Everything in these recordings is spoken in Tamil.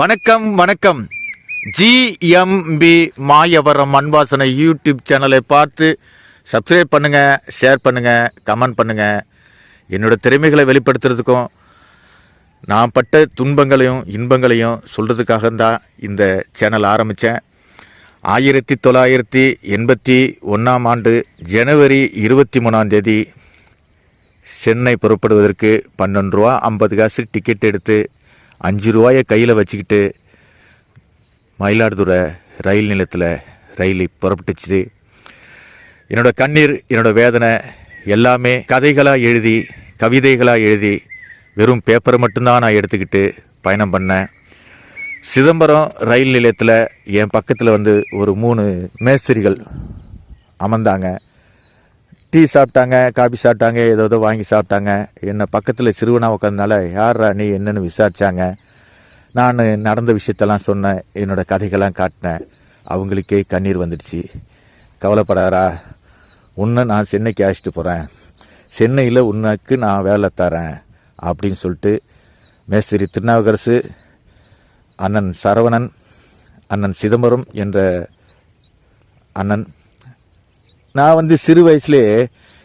வணக்கம் வணக்கம். ஜிஎம்பி மாயவரம் அன்பாசனை யூடியூப் சேனலை பார்த்து சப்ஸ்கிரைப் பண்ணுங்கள் ஷேர் பண்ணுங்கள் கமெண்ட் பண்ணுங்கள் என்னோட திறமைகளை வெளிப்படுத்துறதுக்கும் நான் பட்ட துன்பங்களையும் இன்பங்களையும் சொல்கிறதுக்காக தான் இந்த சேனல் ஆரம்பித்தேன். ஆயிரத்தி தொள்ளாயிரத்தி எண்பத்தி ஒன்றாம் ஆண்டு ஜனவரி இருபத்தி மூணாம் தேதி சென்னை புறப்படுவதற்கு பன்னெண்டு ரூபா ஐம்பது காசு டிக்கெட் எடுத்து அஞ்சு ரூபாயை கையில் வச்சுக்கிட்டு மயிலாடுதுறை ரயில் நிலையத்தில் ரயில் புறப்பட்டுச்சு. என்னோட கண்ணீர் என்னோட வேதனை எல்லாமே கதைகளாக எழுதி கவிதைகளாக எழுதி வெறும் பேப்பரை மட்டும்தான் நான் எடுத்துக்கிட்டு பயணம் பண்ணேன். சிதம்பரம் ரயில் நிலையத்தில் என் பக்கத்தில் வந்து ஒரு மூணு மேஸ்திரிகள் அமர்ந்தாங்க. டீ சாப்பிட்டாங்க காபி சாப்பிட்டாங்க ஏதோ ஏதோ வாங்கி சாப்பிட்டாங்க. என்னை பக்கத்தில் சிறுவனாக உட்காந்தனால யாரா நீ? என்னென்னு விசாரித்தாங்க நான் நடந்த விஷயத்தெல்லாம் சொன்னேன். என்னோட கதைகள்லாம் காட்டினேன். அவங்களுக்கே கண்ணீர் வந்துடுச்சு. கவலைப்படாரா உன்னை நான் சென்னைக்கு அழைச்சிட்டு போகிறேன் சென்னையில் உனக்கு நான் வேலை தரேன் அப்படின்னு சொல்லிட்டு மேஸ்திரி திருநாவுக்கரசு அண்ணன் சரவணன் அண்ணன் சிதம்பரம் என்ற அண்ணன் நான் வந்து சிறு வயசுலேயே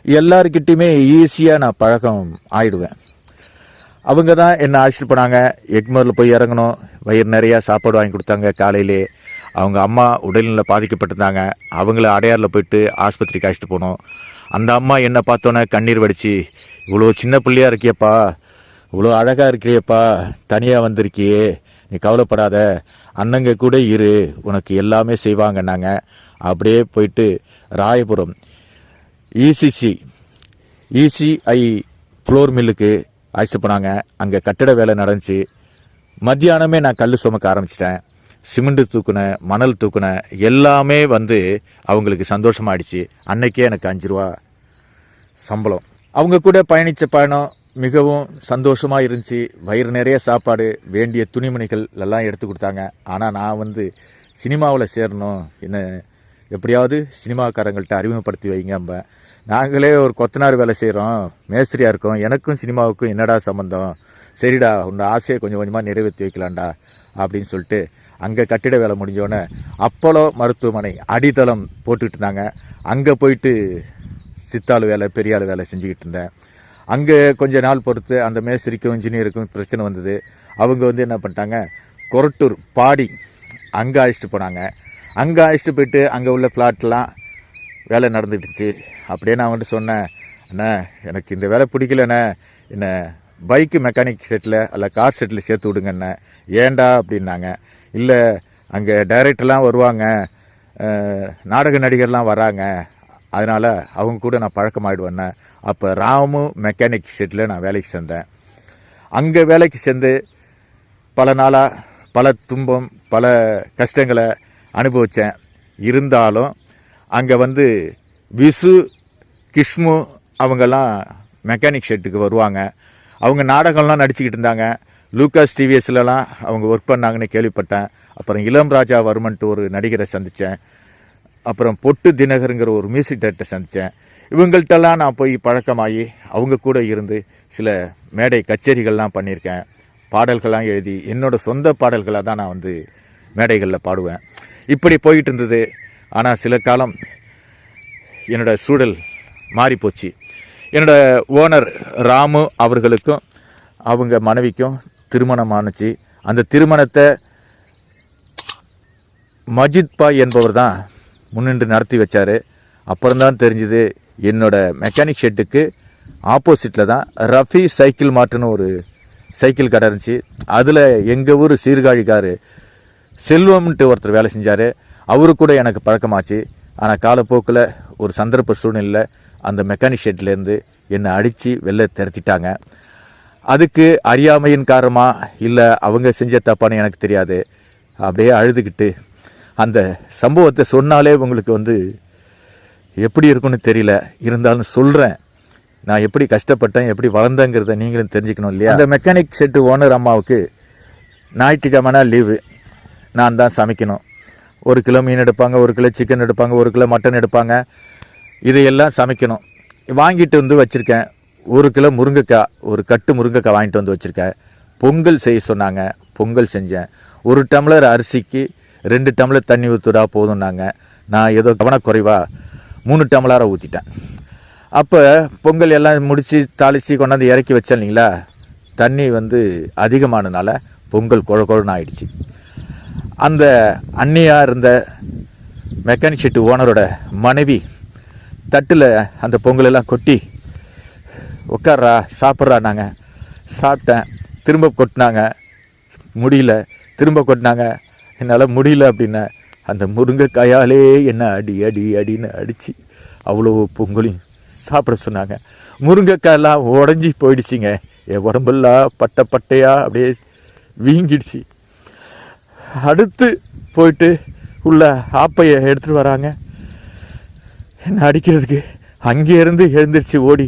எல்லாருக்கிட்டையுமே ஈஸியாக நான் பழக்கம் ஆயிடுவேன். அவங்க தான் என்னை அழைச்சிட்டு போனாங்க. எக்மோரில் போய் இறங்கணும். வயிறு நிறையா சாப்பாடு வாங்கி கொடுத்தாங்க காலையிலே. அவங்க அம்மா உடல்நிலை பாதிக்கப்பட்டிருந்தாங்க. அவங்கள அடையாரில் போயிட்டு ஆஸ்பத்திரிக்கு அழைச்சிட்டு போனோம். அந்த அம்மா என்னை பார்த்தோன்னே கண்ணீர் வடித்து இவ்வளோ சின்ன பிள்ளையா இருக்கியப்பா. இவ்வளோ அழகாக இருக்கிறியப்பா தனியாக வந்திருக்கியே. நீ கவலைப்படாத. அண்ணங்க கூட இரு. உனக்கு எல்லாமே செய்வாங்கன்னாங்க. அப்படியே போயிட்டு ராயபுரம். இசிசி இசிஐ ஃப்ளோர் மில்லுக்கு அழைச்சிட்டு போனாங்க. அங்கே கட்டிட வேலை நடந்துச்சு. மத்தியானமே நான் கல் சுமக்க ஆரம்பிச்சிட்டேன். சிமெண்ட் தூக்குனேன் மணல் தூக்குனேன் எல்லாமே வந்து அவங்களுக்கு சந்தோஷமாயிடுச்சு அன்னைக்கே எனக்கு அஞ்சு ரூபா சம்பளம். அவங்க கூட பயணித்த பயணம் மிகவும் சந்தோஷமாக இருந்துச்சு. வயிறு நிறைய சாப்பாடு வேண்டிய துணிமணிகள் எல்லாம் எடுத்து கொடுத்தாங்க. ஆனால் நான் வந்து சினிமாவில் சேரணும் என்ன எப்படியாவது சினிமாக்காரங்கள்ட்ட அறிமுகப்படுத்தி வைங்க நாங்களே ஒரு கொத்தனார் வேலை செய்கிறோம் மேஸ்திரியாக இருக்கோம். எனக்கும் சினிமாவுக்கும் என்னடா சம்மந்தம் சரிடா உன்னோட ஆசையை கொஞ்சம் கொஞ்சமாக நிறைவேற்றி வைக்கலாம்டா அப்படின்னு சொல்லிட்டு அங்கே கட்டிட வேலை முடிஞ்சோடனே அப்போலோ மருத்துவமனை அடித்தளம் போட்டுக்கிட்டு இருந்தாங்க. அங்கே போயிட்டு சித்தாள் வேலை பெரியாள் வேலை செஞ்சுக்கிட்டு இருந்தேன். அங்கே கொஞ்ச நாள் பொறுத்து அந்த மேஸ்திரிக்கும் இன்ஜினியருக்கும் பிரச்சனை வந்தது. அவங்க வந்து என்ன பண்ணிட்டாங்க கொரட்டூர் பாடி அங்கே அழைச்சிட்டு போனாங்க. அங்கே அழைச்சிட்டு போயிட்டு அங்கே உள்ள ஃப்ளாட்லாம் வேலை நடந்துட்டுச்சு அப்படியே நான் வந்துட்டு சொன்னேன் அண்ணா எனக்கு இந்த வேலை பிடிக்கலண்ணே. என்ன பைக்கு மெக்கானிக் செட்டில் அல்ல கார் செட்டில் சேர்த்து விடுங்கண்ணே. ஏன்டா? அப்படின்னாங்க. இல்லை அங்கே டைரக்டர்லாம் வருவாங்க. நாடக நடிகர்லாம் வராங்க. அதனால் அவங்க கூட நான் பழக்கமாயிடுவேண்ணே. அப்போ ராமு மெக்கானிக் ஷெட்டில் நான் வேலைக்கு சேர்ந்தேன். அங்கே வேலைக்கு சேர்ந்து பல நாளாக பல துன்பம் பல கஷ்டங்களை அனுபவித்தேன் இருந்தாலும் அங்கே வந்து விசு கிஷ்மு அவங்கெல்லாம் மெக்கானிக் ஷெட்டுக்கு வருவாங்க. அவங்க நாடகம்லாம் நடிச்சுக்கிட்டு இருந்தாங்க. லூக்காஸ் டிவிஎஸ்லலாம் அவங்க ஒர்க் பண்ணாங்கன்னு கேள்விப்பட்டேன். அப்புறம் இளம் ராஜா வர்மன்ட்டு ஒரு நடிகரை சந்தித்தேன் அப்புறம் பொட்டு தினகருங்கிற ஒரு மியூசிக் டைரக்டர் சந்தித்தேன் இவங்கள்ட்டெல்லாம் நான் போய் பழக்கமாகி அவங்க கூட இருந்து சில மேடை கச்சேரிகள்லாம் பண்ணியிருக்கேன். பாடல்கள்லாம் எழுதி என்னோடய சொந்த பாடல்களாக தான் நான் வந்து மேடைகளில் பாடுவேன். இப்படி போயிட்டு இருந்தது ஆனால் சில காலம் என்னோட சூழல் மாறிப்போச்சு. என்னோட ஓனர் ராமு அவர்களுக்கும் அவங்க மனைவிக்கும் திருமணம் ஆணுச்சு அந்த திருமணத்தை மஜித் பாய் என்பவர் தான் முன்னின்று நடத்தி வச்சார். அப்புறம்தான் தெரிஞ்சுது என்னோடய மெக்கானிக் ஷெட்டுக்கு ஆப்போசிட்டில் தான் ரஃபி சைக்கிள் மாட்டுன்னு ஒரு சைக்கிள் கடை இருந்துச்சு. அதில் எங்கள் ஊர் சீர்காழிக்கார் செல்வம்ன்ட்டு ஒருத்தர் வேலை செஞ்சார். அவரு கூட எனக்கு பழக்கமாச்சு. ஆனால் காலப்போக்கில் ஒரு சந்தர்ப்ப சூழ்நிலையில் அந்த மெக்கானிக் ஷெட்லேருந்து என்னை அடித்து வெளில திரத்திட்டாங்க அதுக்கு அறியாமையின் காரணமாக இல்லை அவங்க செஞ்ச தப்பான்னு எனக்கு தெரியாது. அப்படியே அழுதுகிட்டு அந்த சம்பவத்தை சொன்னாலே உங்களுக்கு வந்து எப்படி இருக்கும்னு தெரியல. இருந்தாலும் சொல்கிறேன் நான் எப்படி கஷ்டப்பட்டேன் எப்படி வளர்ந்தேங்கிறத நீங்களும் தெரிஞ்சுக்கணும் இல்லையா? அந்த மெக்கானிக் செட்டு ஓனர் அம்மாவுக்கு ஞாயிற்றுக்கிழமைனா லீவு. நான் தான் சமைக்கணும். ஒரு கிலோ மீன் எடுப்பாங்க ஒரு கிலோ சிக்கன் எடுப்பாங்க ஒரு கிலோ மட்டன் எடுப்பாங்க. இதையெல்லாம் சமைக்கணும். வாங்கிட்டு வந்து வச்சுருக்கேன். ஒரு கிலோ முருங்கைக்காய் ஒரு கட்டு முருங்கைக்காய் வாங்கிட்டு வந்து வச்சுருக்கேன். பொங்கல் செய்ய சொன்னாங்க. பொங்கல் செஞ்சேன். ஒரு டம்ளர் அரிசிக்கு ரெண்டு டம்ளர் தண்ணி ஊற்றுடா போதும்னாங்க நான் ஏதோ கவனக்குறைவா மூணு டம்ளராக ஊற்றிட்டேன் அப்போ பொங்கல் எல்லாம் முடித்து தாளித்து கொண்டாந்து இறக்கி வச்சேன் இல்லைங்களா? தண்ணி வந்து அதிகமானதுனால பொங்கல் குழ குழன்னு ஆயிடுச்சு. அந்த அன்னியாக இருந்த மெக்கானிக் ஷெட்டு ஓனரோட மனைவி தட்டில் அந்த பொங்கலெல்லாம் கொட்டி உட்கார்றா சாப்பிட்றா நாங்கள் சாப்பிட்டேன். திரும்ப கொட்டினாங்க. முடியல. திரும்ப கொட்டினாங்க. என்னால் முடியல அப்படின்ன அந்த முருங்கைக்காயாலே என்ன அடி அடி அடின்னு அடித்து அவ்வளோ பொங்கலையும் சாப்பிட சொன்னாங்க. முருங்கைக்காயெல்லாம் உடஞ்சி போயிடுச்சிங்க. என் உடம்பெல்லாம் பட்டை பட்டையாக அப்படியே வீங்கிடுச்சு. அடுத்து போயிட்டு உள்ள ஆப்பையை எடுத்துகிட்டு வராங்க. என்னை அடிக்கிறதுக்கு? அங்கேருந்து இருந்து ஓடி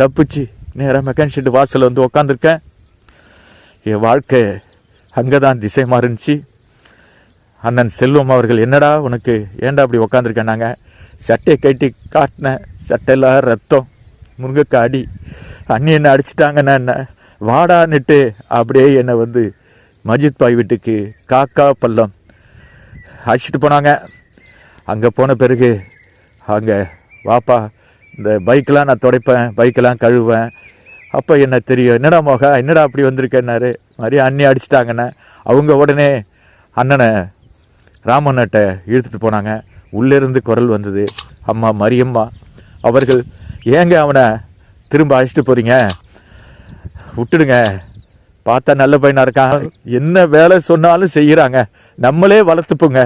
தப்பிச்சு நேராக மெக்கானிக் ஷெட்டு வாசலில் வந்து உக்காந்துருக்கேன். என் வாழ்க்கை அங்கே தான் திசை மாறுனுச்சு. அண்ணன் செல்வம் அவர்கள் என்னடா உனக்கு? ஏன்டா அப்படி உக்காந்துருக்கேன்? நாங்கள் சட்டையை கட்டி காட்டினேன் சட்டையெல்லாம் ரத்தம் முருங்கைக்காய் அடி அண்ணி என்னை அடிச்சிட்டாங்கண்ணா என்ன? வாடான்னுட்டு அப்படியே என்னை வந்து மஜித் பாய் வீட்டுக்கு காக்கா பள்ளம். அழைச்சிட்டு போனாங்க. அங்கே போன பிறகு அங்கே வாப்பா இந்த பைக்கெலாம் நான் துடைப்பேன் பைக்கெலாம் கழுவேன் அப்போ என்ன தெரியும்? என்னடா மோகா என்னடா அப்படி வந்திருக்கேன்னாரு. மாதிரி அண்ணி அடிச்சிட்டாங்கன்னு அவங்க உடனே அண்ணனை ராமண்ணட்ட இழுத்துட்டு போனாங்க. உள்ளேருந்து குரல் வந்தது அம்மா மரியம்மா அவர்கள் ஏங்க அவனை திரும்ப அழைச்சிட்டு போகிறீங்க விட்டுடுங்க பார்த்தா நல்ல பையனாக இருக்கான் என்ன வேலை சொன்னாலும் செய்கிறாங்க நம்மளே வளர்த்துப்போங்க.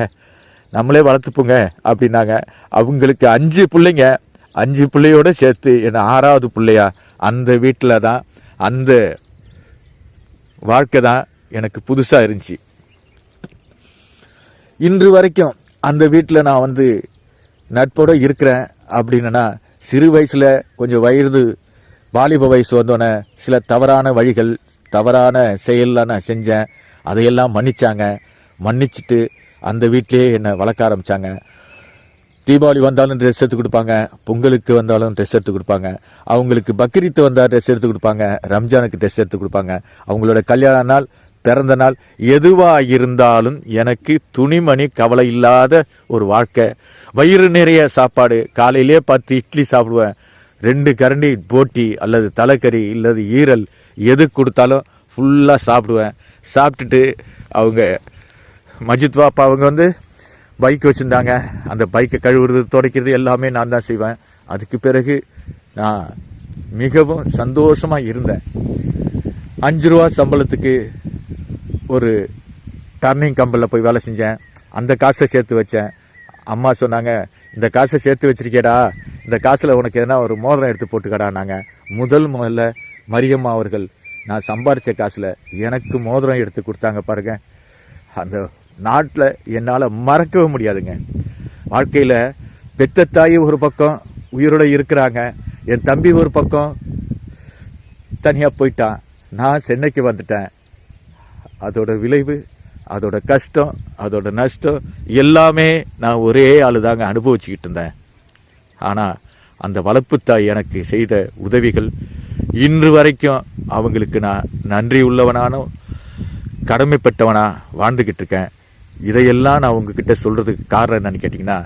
நம்மளே வளர்த்துப்போங்க அப்படின்னாங்க. அவங்களுக்கு அஞ்சு பிள்ளைங்க. அஞ்சு பிள்ளையோட சேர்த்து என்ன ஆறாவது பிள்ளையா? அந்த வீட்டில் தான் அந்த வாழ்க்கை தான் எனக்கு புதுசாக இருந்துச்சு. இன்று வரைக்கும் அந்த வீட்டில் நான் வந்து நட்போட இருக்கிறேன் அப்படின்னா சிறு வயசில் கொஞ்சம் வயது வாலிப வயசு வந்தோடனே சில தவறான வழிகள் தவறான செயல்லாம் நான் செஞ்சேன். அதையெல்லாம் மன்னிச்சாங்க. மன்னிச்சிட்டு அந்த வீட்டிலேயே என்னை வளர்க்க ஆரம்பித்தாங்க தீபாவளி வந்தாலும் ட்ரெஸ் எடுத்து கொடுப்பாங்க. பொங்கலுக்கு வந்தாலும் ட்ரெஸ் எடுத்து கொடுப்பாங்க. அவங்களுக்கு பக்ரீத்து வந்தால் ட்ரெஸ் எடுத்து கொடுப்பாங்க. ரம்ஜானுக்கு ட்ரெஸ் எடுத்து கொடுப்பாங்க. அவங்களோட கல்யாண நாள் பிறந்த நாள் எதுவாக இருந்தாலும் எனக்கு துணிமணி கவலை இல்லாத ஒரு வாழ்க்கை. வயிறு நிறைய சாப்பாடு. காலையிலே பார்த்து இட்லி சாப்பிடுவேன். ரெண்டு கரண்டி போட்டி அல்லது தலைக்கறி இல்லது ஈரல். எது கொடுத்தாலும் ஃபுல்லாக சாப்பிடுவேன். சாப்பிட்டுட்டு அவங்க மஜித் பாப்பா அவங்க வந்து பைக் வச்சுருந்தாங்க. அந்த பைக்கை கழுவுறது துடைக்கிறது எல்லாமே நான் தான் செய்வேன். அதுக்கு பிறகு நான் மிகவும் சந்தோஷமாக இருந்தேன். அஞ்சு ரூபா சம்பளத்துக்கு ஒரு டர்னிங் கம்பெனியில் போய் வேலை செஞ்சேன். அந்த காசை சேர்த்து வச்சேன். அம்மா சொன்னாங்க இந்த காசை சேர்த்து வச்சிருக்கேடா இந்த காசில் உனக்கு எதனா ஒரு மோதிரம் எடுத்து போட்டுக்கடானாங்க முதல் முதல்ல மரியம்மா அவர்கள் நான் சம்பாரித்த காசில் எனக்கு மோதிரம் எடுத்து கொடுத்தாங்க பாருங்க. அந்த நாட்டில் என்னால் மறக்கவே முடியாதுங்க. வாழ்க்கையில் பெத்த தாய் ஒரு பக்கம் உயிரோட இருக்கிறாங்க. என் தம்பி ஒரு பக்கம் தனியாக போயிட்டான். நான் சென்னைக்கு வந்துட்டேன். அதோட விளைவு அதோட கஷ்டம் அதோட நஷ்டம் எல்லாமே நான் ஒரே ஆள் தாங்க அனுபவிச்சுக்கிட்டு இருந்தேன். ஆனால் அந்த வளர்ப்பு தாய் எனக்கு செய்த உதவிகள் இன்று வரைக்கும் அவங்களுக்கு நான் நன்றி உள்ளவனானும் கடமைப்பட்டவனா வாழ்ந்துக்கிட்டு இருக்கேன். இதையெல்லாம் நான் உங்ககிட்ட சொல்கிறதுக்கு காரணம் என்னன்னு கேட்டிங்கன்னா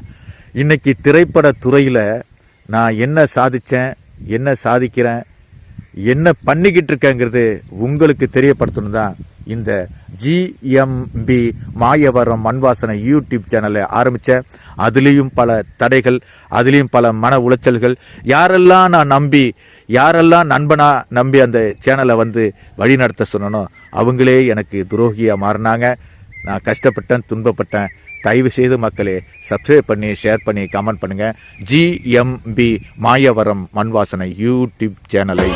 இன்றைக்கி திரைப்பட துறையில் நான் என்ன சாதித்தேன் என்ன சாதிக்கிறேன் என்ன பண்ணிக்கிட்டு இருக்கேங்கிறது உங்களுக்கு தெரியப்படுத்தணும் தான் இந்த ஜிஎம்பி மாயவரம் மண்வாசனை யூடியூப் சேனலை ஆரம்பித்தேன் அதுலேயும் பல தடைகள் அதுலேயும் பல மன உளைச்சல்கள். யாரெல்லாம் நான் நம்பி யாரெல்லாம் நண்பனாக நம்பி அந்த சேனலை வந்து வழிநடத்த சொன்னனோ அவங்களே எனக்கு துரோகியாக மாறினாங்க. நான் கஷ்டப்பட்டேன் துன்பப்பட்டேன். தயவு செய்து மக்களே சப்ஸ்கிரைப் பண்ணி ஷேர் பண்ணி கமெண்ட் பண்ணுங்கள் ஜிஎம்பி மாயவரம் மண்வாசனை யூடியூப் சேனலை